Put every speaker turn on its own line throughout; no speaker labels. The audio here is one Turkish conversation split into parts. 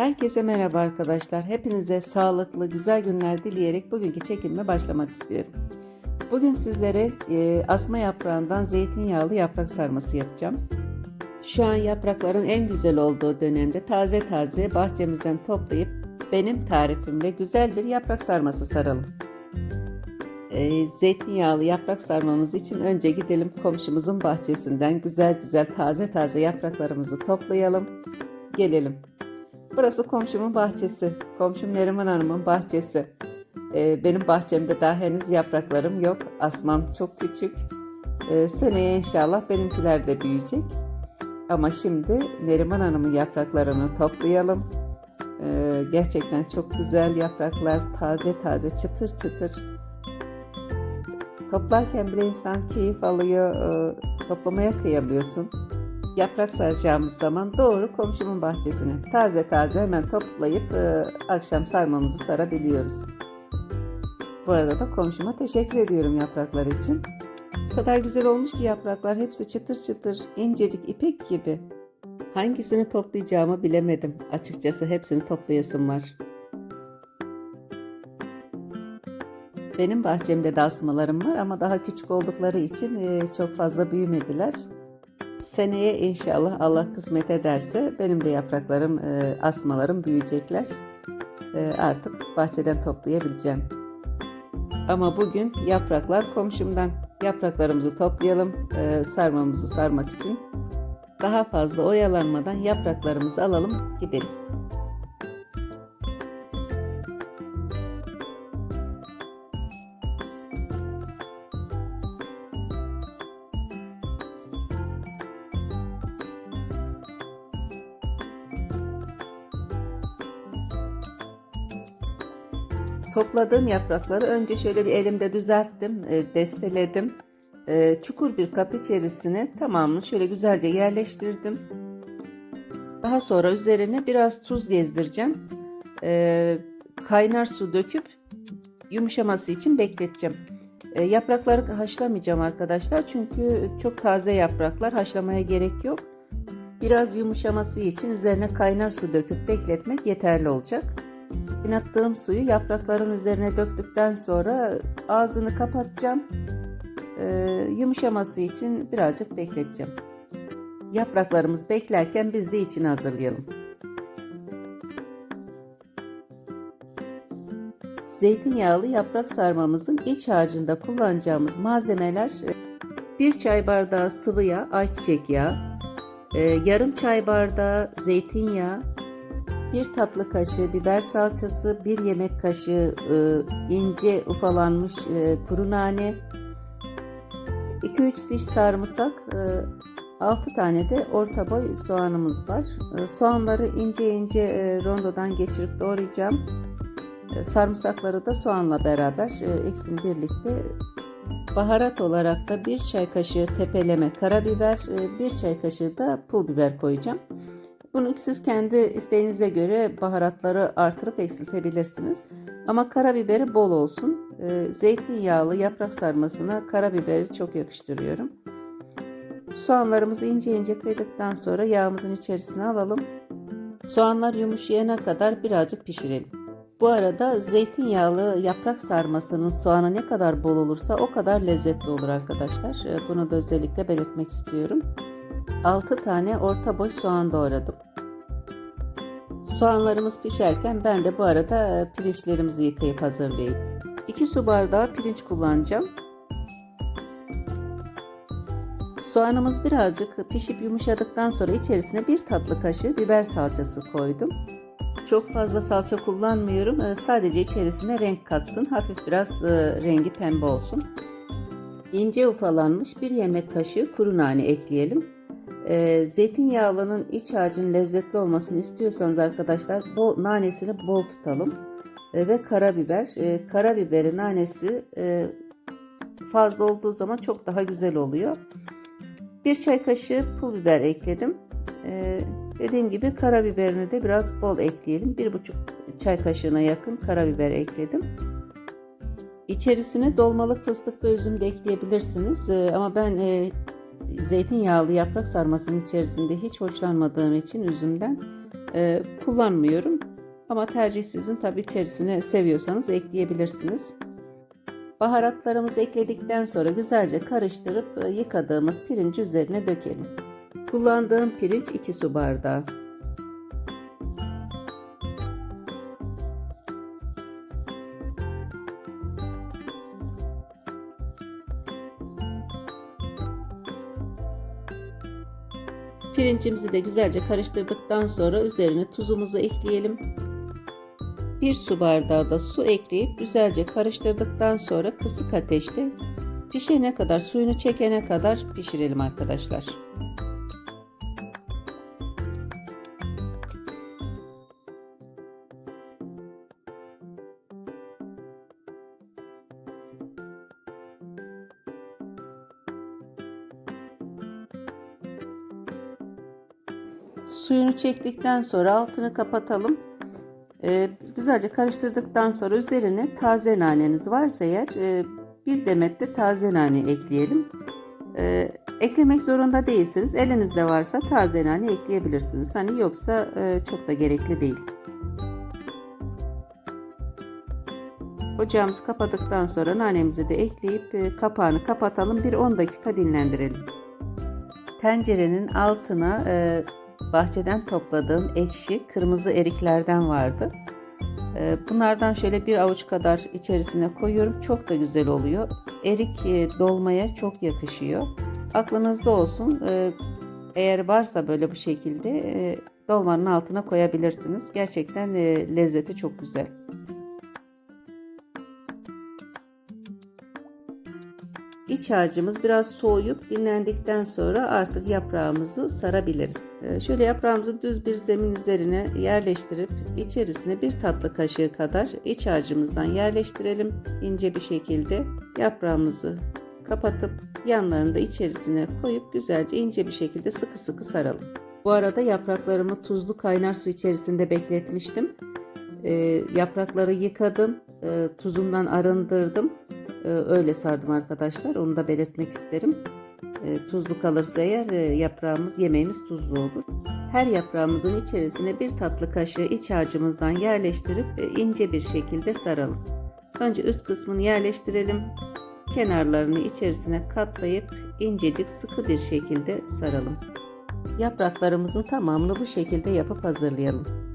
Herkese merhaba arkadaşlar. Hepinize sağlıklı, güzel günler dileyerek bugünkü çekimime başlamak istiyorum. Bugün sizlere e, asma yaprağından zeytinyağlı yaprak sarması yapacağım. Şu an yaprakların en güzel olduğu dönemde taze taze bahçemizden toplayıp benim tarifimle güzel bir yaprak sarması saralım. E, zeytinyağlı yaprak sarmamız için önce gidelim komşumuzun bahçesinden güzel güzel taze taze yapraklarımızı toplayalım. Gelelim. Burası komşumun bahçesi. Komşum Neriman Hanım'ın bahçesi. Ee, benim bahçemde daha henüz yapraklarım yok. Asmam çok küçük. Ee, seneye inşallah benimkiler de büyüyecek. Ama şimdi Neriman Hanım'ın yapraklarını toplayalım. Ee, gerçekten çok güzel yapraklar. Taze taze çıtır çıtır. Toplarken bile insan keyif alıyor. Ee, toplamaya kıyamıyorsun yaprak saracağımız zaman doğru komşumun bahçesine taze taze hemen toplayıp e, akşam sarmamızı sarabiliyoruz. Bu arada da komşuma teşekkür ediyorum yapraklar için. O kadar güzel olmuş ki yapraklar hepsi çıtır çıtır, incecik ipek gibi. Hangisini toplayacağımı bilemedim. Açıkçası hepsini toplayasım var. Benim bahçemde de asmalarım var ama daha küçük oldukları için e, çok fazla büyümediler. Seneye inşallah Allah kısmet ederse benim de yapraklarım, e, asmalarım büyüyecekler. E, artık bahçeden toplayabileceğim. Ama bugün yapraklar komşumdan. Yapraklarımızı toplayalım e, sarmamızı sarmak için. Daha fazla oyalanmadan yapraklarımızı alalım gidelim. Topladığım yaprakları önce şöyle bir elimde düzelttim, e, desteledim. E, çukur bir kap içerisine tamamını şöyle güzelce yerleştirdim. Daha sonra üzerine biraz tuz gezdireceğim. E, kaynar su döküp yumuşaması için bekleteceğim. Yaprakları haşlamayacağım arkadaşlar çünkü çok taze yapraklar haşlamaya gerek yok. Biraz yumuşaması için üzerine kaynar su döküp bekletmek yeterli olacak. Kaynattığım suyu yaprakların üzerine döktükten sonra ağzını kapatacağım. Ee, yumuşaması için birazcık bekleteceğim. Yapraklarımız beklerken biz de içini hazırlayalım. Zeytinyağlı yaprak sarmamızın iç harcında kullanacağımız malzemeler bir çay bardağı sıvı yağ, ayçiçek yağı, e, yarım çay bardağı zeytinyağı, 1 tatlı kaşığı biber salçası, 1 yemek kaşığı e, ince ufalanmış e, kuru nane, 2-3 diş sarımsak, e, 6 tane de orta boy soğanımız var. E, soğanları ince ince e, rondodan geçirip doğrayacağım. E, sarımsakları da soğanla beraber e, ikisini birlikte Baharat olarak da 1 çay kaşığı tepeleme karabiber, 1 çay kaşığı da pul biber koyacağım. Bunu siz kendi isteğinize göre baharatları artırıp eksiltebilirsiniz. Ama karabiberi bol olsun. E, zeytinyağlı yaprak sarmasına karabiberi çok yakıştırıyorum. Soğanlarımızı ince ince kıydıktan sonra yağımızın içerisine alalım. Soğanlar yumuşayana kadar birazcık pişirelim. Bu arada zeytinyağlı yaprak sarmasının soğanı ne kadar bol olursa o kadar lezzetli olur arkadaşlar. Bunu da özellikle belirtmek istiyorum. 6 tane orta boy soğan doğradım. Soğanlarımız pişerken ben de bu arada e, pirinçlerimizi yıkayıp hazırlayayım. 2 su bardağı pirinç kullanacağım. Soğanımız birazcık pişip yumuşadıktan sonra içerisine bir tatlı kaşığı biber salçası koydum. Çok fazla salça kullanmıyorum. E, sadece içerisine renk katsın. Hafif biraz e, rengi pembe olsun. İnce ufalanmış bir yemek kaşığı kuru nane ekleyelim. E, zeytinyağlının iç harcının lezzetli olmasını istiyorsanız arkadaşlar bol, nanesini bol tutalım. E, ve karabiber. E, karabiberin nanesi e, fazla olduğu zaman çok daha güzel oluyor. Bir çay kaşığı pul biber ekledim. E, dediğim gibi karabiberini de biraz bol ekleyelim. Bir buçuk çay kaşığına yakın karabiber ekledim. İçerisine dolmalık fıstık ve üzüm de ekleyebilirsiniz. E, ama ben e, zeytinyağlı yaprak sarmasının içerisinde hiç hoşlanmadığım için üzümden e, kullanmıyorum. Ama tercih sizin tabi içerisine seviyorsanız ekleyebilirsiniz. Baharatlarımızı ekledikten sonra güzelce karıştırıp e, yıkadığımız pirinci üzerine dökelim. Kullandığım pirinç 2 su bardağı. Pirincimizi de güzelce karıştırdıktan sonra üzerine tuzumuzu ekleyelim. Bir su bardağı da su ekleyip güzelce karıştırdıktan sonra kısık ateşte pişene kadar suyunu çekene kadar pişirelim arkadaşlar. Çektikten sonra altını kapatalım. Ee, güzelce karıştırdıktan sonra üzerine taze naneniz varsa eğer e, bir demet de taze nane ekleyelim. Ee, eklemek zorunda değilsiniz. Elinizde varsa taze nane ekleyebilirsiniz. Hani yoksa e, çok da gerekli değil. Ocağımızı kapadıktan sonra nanemizi de ekleyip e, kapağını kapatalım. Bir 10 dakika dinlendirelim. Tencerenin altına e, bahçeden topladığım ekşi kırmızı eriklerden vardı. Ee, bunlardan şöyle bir avuç kadar içerisine koyuyorum. Çok da güzel oluyor. Erik e, dolmaya çok yakışıyor. Aklınızda olsun. Ee, eğer varsa böyle bu şekilde e, dolmanın altına koyabilirsiniz. Gerçekten e, lezzeti çok güzel. İç harcımız biraz soğuyup dinlendikten sonra artık yaprağımızı sarabiliriz. Ee, şöyle yaprağımızı düz bir zemin üzerine yerleştirip içerisine bir tatlı kaşığı kadar iç harcımızdan yerleştirelim. ince bir şekilde yaprağımızı kapatıp yanlarını da içerisine koyup güzelce ince bir şekilde sıkı sıkı saralım. Bu arada yapraklarımı tuzlu kaynar su içerisinde bekletmiştim. E, yaprakları yıkadım, e, tuzundan arındırdım. E, öyle sardım arkadaşlar. Onu da belirtmek isterim. E, tuzlu kalırsa eğer e, yaprağımız, yemeğimiz tuzlu olur. Her yaprağımızın içerisine bir tatlı kaşığı iç harcımızdan yerleştirip e, ince bir şekilde saralım. Önce üst kısmını yerleştirelim. Kenarlarını içerisine katlayıp incecik sıkı bir şekilde saralım. Yapraklarımızın tamamını bu şekilde yapıp hazırlayalım.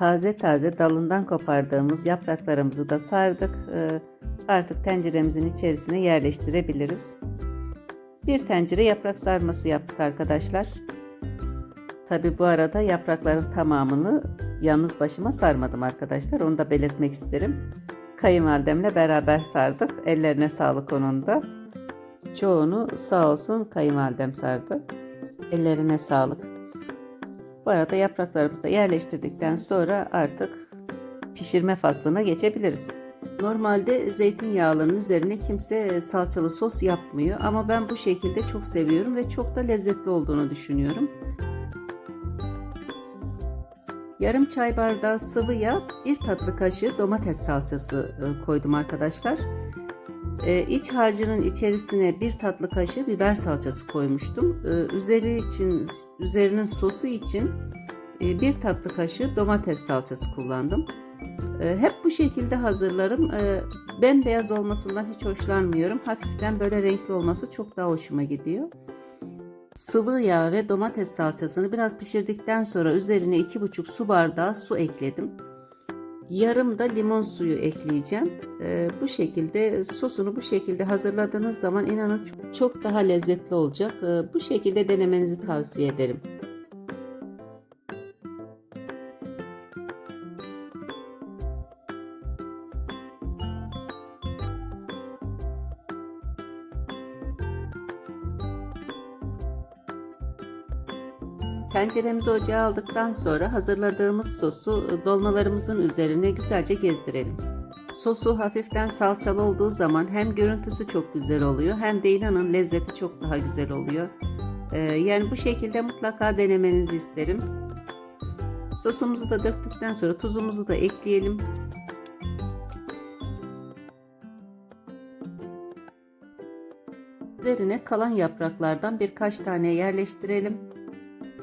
Taze taze dalından kopardığımız yapraklarımızı da sardık. Ee, artık tenceremizin içerisine yerleştirebiliriz. Bir tencere yaprak sarması yaptık arkadaşlar. Tabi bu arada yaprakların tamamını yalnız başıma sarmadım arkadaşlar. Onu da belirtmek isterim. Kayınvalidemle beraber sardık. Ellerine sağlık onun da. Çoğunu sağ olsun kayınvalidem sardı. Ellerine sağlık. Arada yapraklarımızı da yerleştirdikten sonra artık pişirme faslına geçebiliriz. Normalde zeytinyağlarının üzerine kimse salçalı sos yapmıyor ama ben bu şekilde çok seviyorum ve çok da lezzetli olduğunu düşünüyorum. Yarım çay bardağı sıvı yağ, bir tatlı kaşığı domates salçası e, koydum arkadaşlar. Ee, iç harcının içerisine bir tatlı kaşığı biber salçası koymuştum. Ee, üzeri için üzerinin sosu için e, bir tatlı kaşığı domates salçası kullandım. Ee, hep bu şekilde hazırlarım. Ee, bembeyaz olmasından hiç hoşlanmıyorum. Hafiften böyle renkli olması çok daha hoşuma gidiyor. Sıvı yağ ve domates salçasını biraz pişirdikten sonra üzerine 2,5 su bardağı su ekledim. Yarım da limon suyu ekleyeceğim. Ee, bu şekilde sosunu bu şekilde hazırladığınız zaman inanın çok, çok daha lezzetli olacak. Ee, bu şekilde denemenizi tavsiye ederim. Tenceremizi ocağa aldıktan sonra hazırladığımız sosu e, dolmalarımızın üzerine güzelce gezdirelim. Sosu hafiften salçalı olduğu zaman hem görüntüsü çok güzel oluyor hem de inanın lezzeti çok daha güzel oluyor. Ee, yani bu şekilde mutlaka denemenizi isterim. Sosumuzu da döktükten sonra tuzumuzu da ekleyelim. Üzerine kalan yapraklardan birkaç tane yerleştirelim.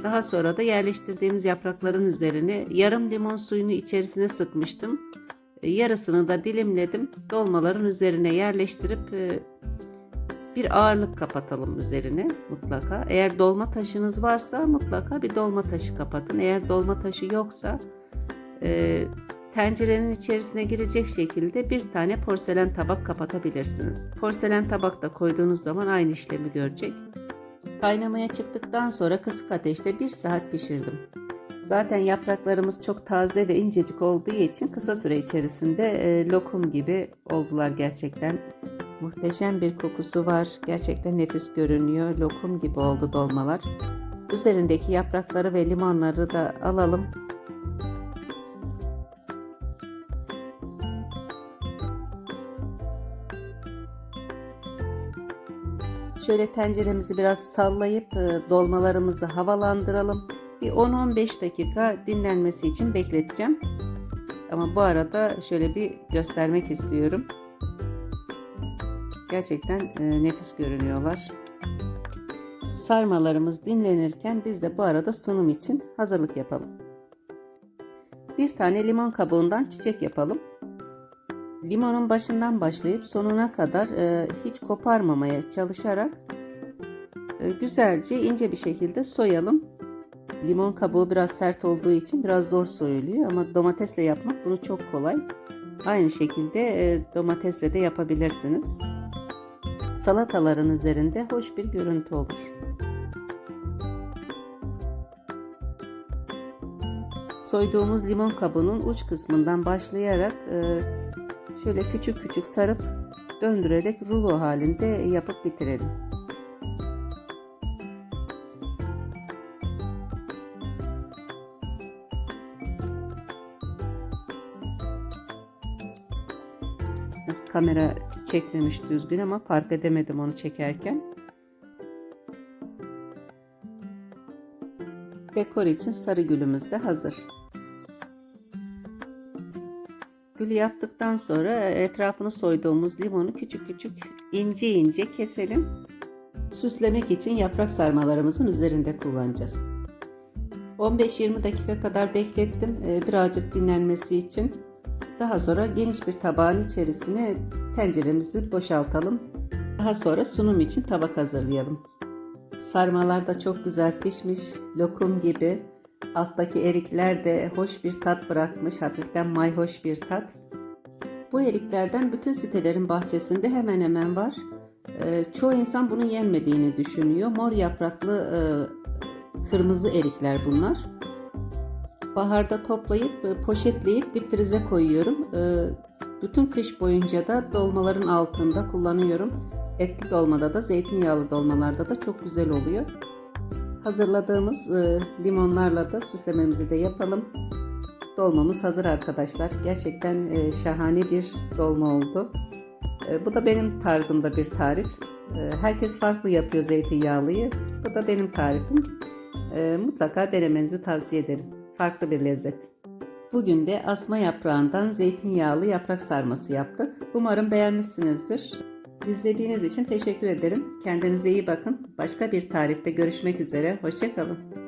Daha sonra da yerleştirdiğimiz yaprakların üzerine yarım limon suyunu içerisine sıkmıştım. E, Yarısını da dilimledim. Dolmaların üzerine yerleştirip e, bir ağırlık kapatalım üzerine mutlaka. Eğer dolma taşınız varsa mutlaka bir dolma taşı kapatın. Eğer dolma taşı yoksa e, tencerenin içerisine girecek şekilde bir tane porselen tabak kapatabilirsiniz. Porselen tabak da koyduğunuz zaman aynı işlemi görecek. Kaynamaya çıktıktan sonra kısık ateşte 1 saat pişirdim. Zaten yapraklarımız çok taze ve incecik olduğu için kısa süre içerisinde e, lokum gibi oldular gerçekten. Muhteşem bir kokusu var. Gerçekten nefis görünüyor. Lokum gibi oldu dolmalar. Üzerindeki yaprakları ve limonları da alalım. Şöyle tenceremizi biraz sallayıp e, dolmalarımızı havalandıralım. Bir 10-15 dakika dinlenmesi için bekleteceğim. Ama bu arada şöyle bir göstermek istiyorum. Gerçekten e, nefis görünüyorlar. Sarmalarımız dinlenirken biz de bu arada sunum için hazırlık yapalım. Bir tane limon kabuğundan çiçek yapalım. Limonun başından başlayıp sonuna kadar e, hiç koparmamaya çalışarak e, güzelce ince bir şekilde soyalım. Limon kabuğu biraz sert olduğu için biraz zor soyuluyor ama domatesle yapmak bunu çok kolay. Aynı şekilde e, domatesle de yapabilirsiniz. Salataların üzerinde hoş bir görüntü olur. Soyduğumuz limon kabuğunun uç kısmından başlayarak e, şöyle küçük küçük sarıp döndürerek rulo halinde yapıp bitirelim. Kamera çekmemiş düzgün ama fark edemedim onu çekerken. Dekor için sarı gülümüz de hazır. Gülü yaptıktan sonra etrafını soyduğumuz limonu küçük küçük ince ince keselim. Süslemek için yaprak sarmalarımızın üzerinde kullanacağız. 15-20 dakika kadar beklettim birazcık dinlenmesi için. Daha sonra geniş bir tabağın içerisine tenceremizi boşaltalım. Daha sonra sunum için tabak hazırlayalım. Sarmalar da çok güzel pişmiş, lokum gibi. Alttaki erikler de hoş bir tat bırakmış, hafiften mayhoş bir tat. Bu eriklerden bütün sitelerin bahçesinde hemen hemen var. Ee, çoğu insan bunun yenmediğini düşünüyor. Mor yapraklı e, kırmızı erikler bunlar. Baharda toplayıp e, poşetleyip dip frize koyuyorum. E, bütün kış boyunca da dolmaların altında kullanıyorum. Etli dolmada da zeytinyağlı dolmalarda da çok güzel oluyor. Hazırladığımız e, limonlarla da süslememizi de yapalım. Dolmamız hazır arkadaşlar. Gerçekten şahane bir dolma oldu. Bu da benim tarzımda bir tarif. Herkes farklı yapıyor zeytinyağlıyı. Bu da benim tarifim. Mutlaka denemenizi tavsiye ederim farklı bir lezzet. Bugün de asma yaprağından zeytinyağlı yaprak sarması yaptık. Umarım beğenmişsinizdir. İzlediğiniz için teşekkür ederim. Kendinize iyi bakın. Başka bir tarifte görüşmek üzere. Hoşçakalın.